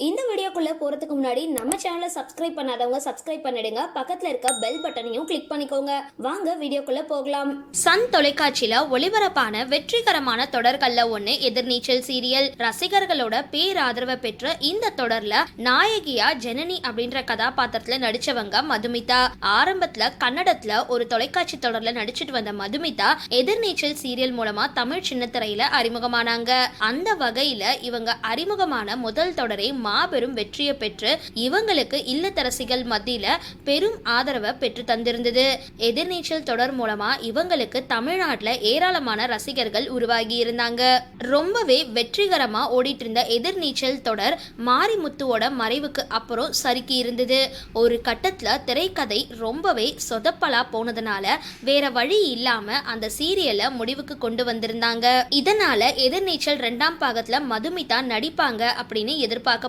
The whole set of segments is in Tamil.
இந்த வீடியோக்குள்ள போறதுக்கு முன்னாடி நம்ம சேனலை சப்ஸ்கிரைப் பண்ணாதவங்க சப்ஸ்கிரைப் பண்ணிடுங்க. பக்கத்துல இருக்க பெல் பட்டனையும் கிளிக் பண்ணிக்கோங்க. வாங்க வீடியோக்குள்ள போகலாம். சன் தொலைக்காட்சியில ஒளிபரப்பான வெற்றிகரமான தொடர்கள்ல ஒண்ணு எதிர்நீச்சல் சீரியல். ரசிகர்களோட பேராதரவை பெற்ற இந்த தொடர்ல நாயகியா ஜெனனி அப்படின்ற கதாபாத்திரத்துல நடிச்சவங்க மதுமிதா. ஆரம்பத்துல கன்னடத்துல ஒரு தொலைக்காட்சி தொடர்ல நடிச்சிட்டு வந்த மதுமிதா எதிர்நீச்சல் சீரியல் மூலமா தமிழ் சின்னத்திரையில அறிமுகமானாங்க. அந்த வகையில இவங்க அறிமுகமான முதல் தொடரை மாபெரும் வெற்றியை பெற்று இவங்களுக்கு இல்லத்தரசிகள் மத்தியில பெரும் ஆதரவை பெற்று தந்திருந்தது. எதிர்நீச்சல் தொடர் மூலமா இவங்களுக்கு தமிழ்நாட்டில் ஏராளமான ரசிகர்கள் உருவாகி இருந்தாங்க. ரொம்பவே வெற்றிகரமா ஓடிட்டு இருந்த எதிர்நீச்சல் தொடர் மாரிமுத்துவோட மறைவுக்கு அப்புறம் சறுக்கி இருந்தது. ஒரு கட்டத்துல திரைக்கதை ரொம்பவே சொதப்பலா போனதுனால வேற வழி இல்லாம அந்த சீரியலை முடிவுக்கு கொண்டு வந்திருந்தாங்க. இதனால எதிர்நீச்சல் ரெண்டாம் பாகத்துல மதுமிதா நடிப்பாங்க அப்படின்னு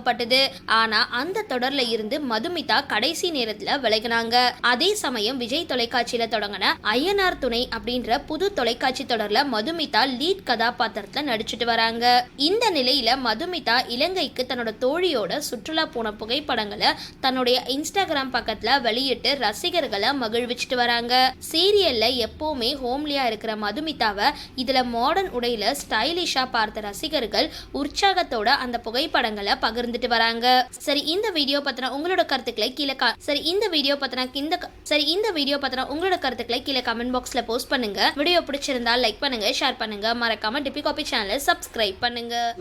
எதிர்பார்க்கப்பட்டது ஆனா அந்த தொடர்ல இருந்து மதுமிதா கடைசி நேரத்துல விலகினாங்க. அதே சமயம் விஜய் தொலைக்காட்சியில தொடங்கின ஐயனார் துணை அப்படின்ற புது தொலைக்காட்சி தொடர்ல மதுமிதா லீட் கதாபாத்திரத்துல நடிச்சிட்டு வராங்க. இந்த நிலையில மதுமிதா இலங்கைக்கு தன்னோட தோழியோட சுற்றுலா போன புகைப்படங்களை தன்னுடைய இன்ஸ்டாகிராம் பக்கத்துல வெளியிட்டு ரசிகர்களை மகிழ்விச்சிட்டு வராங்க. சீரியல்ல எப்பவுமே ஹோம்லியா இருக்கிற மதுமிதாவை இதுல மாடர்ன் உடையில ஸ்டைலிஷா பார்த்த ரசிகர்கள் உற்சாகத்தோட அந்த புகைப்படங்களை பகிர்ந்து இருந்துட்டு வராங்க. சரி இந்த வீடியோ பத்தின உங்களோட கருத்துக்களை கீழே கா- சரி இந்த வீடியோ பத்தின இந்த க- சரி இந்த வீடியோ பத்தின உங்களோட கருத்துக்களை கீழே கமெண்ட் பாக்ஸ்ல போஸ்ட் பண்ணுங்க. வீடியோ பிடிச்சிருந்தா லைக் பண்ணுங்க ஷேர் பண்ணுங்க. மறக்காம டிபி காபி சேனலை சப்ஸ்கிரைப் பண்ணுங்க.